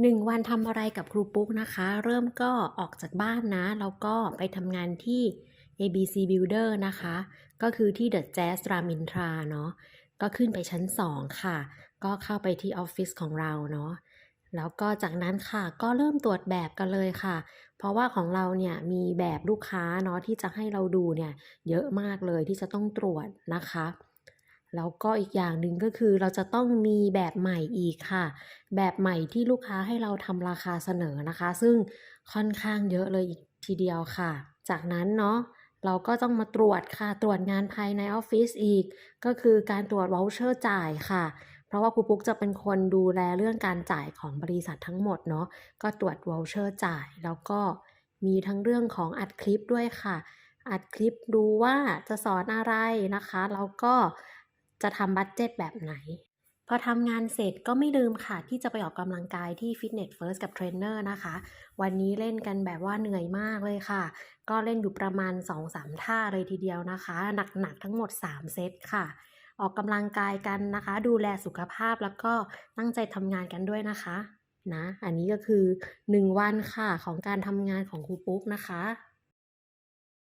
1วันทำอะไรกับครูปุ๊กนะคะ เริ่มก็ออกจากบ้านนะ แล้วก็ไปทำงานที่ ABC Builder นะคะ ก็คือที่ The Jazz รามอินทราเนาะก็ขึ้นไปชั้น 2 ค่ะ ก็เข้าไปที่ออฟฟิศของเราเนาะแล้วก็จากนั้นค่ะก็เริ่มตรวจแบบกันเลยค่ะ เพราะว่าของเราเนี่ยมีแบบลูกค้าเนาะที่จะให้เราดูเนี่ยเยอะมากเลยที่จะต้องตรวจนะคะ แล้วก็อีกอย่างหนึ่งก็คือเราจะต้องมีแบบใหม่อีกค่ะ แบบใหม่ที่ลูกค้าให้เราทำราคาเสนอนะคะ ซึ่งค่อนข้างเยอะเลยอีกทีเดียวค่ะ จากนั้นเนาะเราก็ต้องมาตรวจค่ะ ตรวจงานภายในออฟฟิศอีก ก็คือการตรวจ voucher จ่ายค่ะ เพราะว่าครูปุ๊กจะเป็นคนดูแลเรื่องการจ่ายของบริษัททั้งหมดเนาะ ก็ตรวจ voucher จ่าย แล้วก็มีทั้งเรื่องของอัดคลิปด้วยค่ะ อัดคลิปดูว่าจะสอนอะไรนะคะ แล้วก็ จะทำบัดเจ็ตแบบไหน พอทำงานเสร็จก็ไม่ลืมค่ะ ที่จะไปออกกำลังกายที่ Fitness First กับเทรนเนอร์นะคะ วันนี้เล่นกันแบบว่าเหนื่อยมากเลยค่ะ ก็เล่นอยู่ประมาณ 2-3 ท่าเลยทีเดียวนะคะ หนักๆทั้งหมด 3 เซตค่ะออกกำลังกายกันนะคะ ดูแลสุขภาพแล้วก็ตั้งใจทำงานกันด้วยนะคะนะอันนี้ก็คือ 1 วันค่ะของการทำงานของครูปุ๊กนะคะ